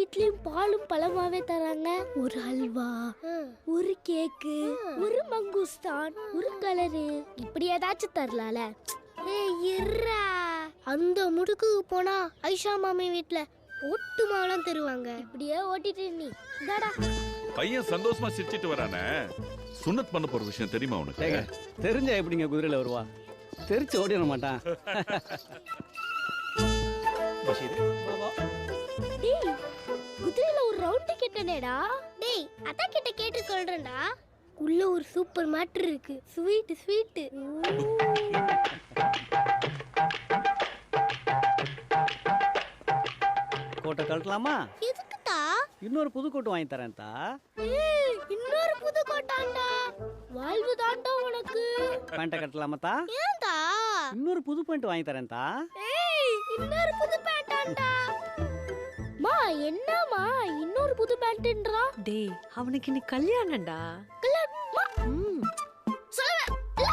வீட்லயும் பாலும் பழமாவே தராங்க. ஒரு ஹல்வா ஒரு கேக்கு ஒரு மங்குஸ்தான் ஒரு கலரு. இப்படி ஏதாச்சும் தரலால ஏய் இருடா. அந்த முடுக்குக்கு போனா ஐஷா மாமி வீட்ல ஒட்டு மாவெல்லாம் தருவாங்க. இப்படியே ஓட்டிட்டு நீ. இந்தாடா. பையன் சந்தோஷமா சிரிச்சிட்டு வரானே. சுன்னத் பண்ண போற விஷயம் தெரியுமா உனக்கு? ஏங்க தெரிஞ்சா எப்படிங்க குதிரையில வருவா? தெரிச்சு ஓடிட மாட்டான். பஷீர், கேட்டனேடா டேய் அத்தா கிட்ட கேட்டு சொல்றேன்டா. உள்ள ஒரு சூப்பர் மேட்டர் இருக்கு. ஸ்வீட் ஸ்வீட் கோட்டை கழட்டலாமா? எதுக்குதா இன்னொரு புது கோட்டு வாங்கி தரேன் தா இன்னொரு புது கோட்டாண்டா. வாழ்வு தாண்டா உனக்கு. பேண்ட்டை கட்டலாமா தா ஏன்டா? இன்னொரு புது பேண்ட் வாங்கி தரேன் தா ஏய் இன்னொரு புது பேண்டாண்டா. மா என்னம்மா? இன்னொரு புது பேண்ட்ன்றா டேய் அவனுக்கு இன்னைக்கு கல்யாணம்டா. ம். சொல்லுவேன் இல்ல.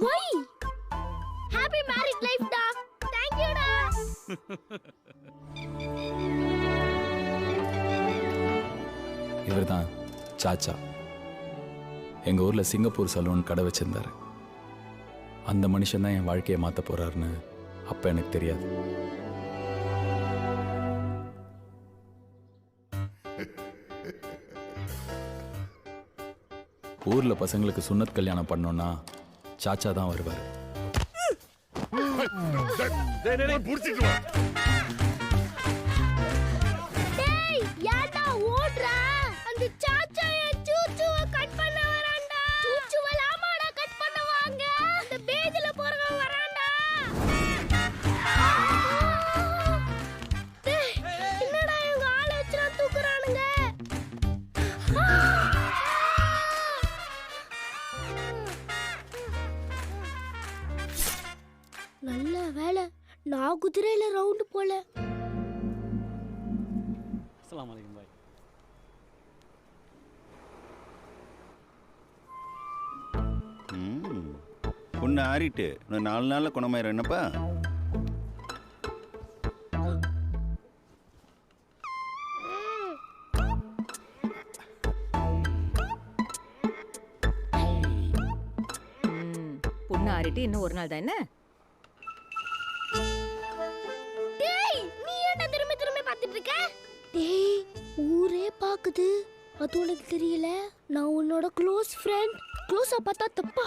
ஒய் ஹாப்பி மேரிட் லைஃப் டா. தேங்க் யூ டா. இவர்தான் சாச்சா. எங்க ஊர்ல சிங்கப்பூர் சலூன் கடை வச்சிருந்தாரு. அந்த மனுஷன் தான் என் வாழ்க்கையை மாத்த போறாருன்னு அப்ப எனக்கு தெரியாது. ஊர்ல பசங்களுக்கு சுன்னத் கல்யாணம் பண்ணோம்னா சாச்சா தான் வருவார். நல்ல வேலை நான் குதிரையில ரவுண்டு போல. அஸ்ஸலாமு அலைக்கும் பாய். ம். புண்ணு ஆறிட்டு இன்னும் நாலு நாளில் குணமாயிரும். என்னப்பா? பொண்ணு ஆறிட்டு இன்னும் ஒரு நாள் தான் என்ன? நடக்குது அது உனக்கு தெரியல? நான் உன்னோட க்ளோஸ் ஃப்ரெண்ட் க்ளோஸா பார்த்தா தப்பா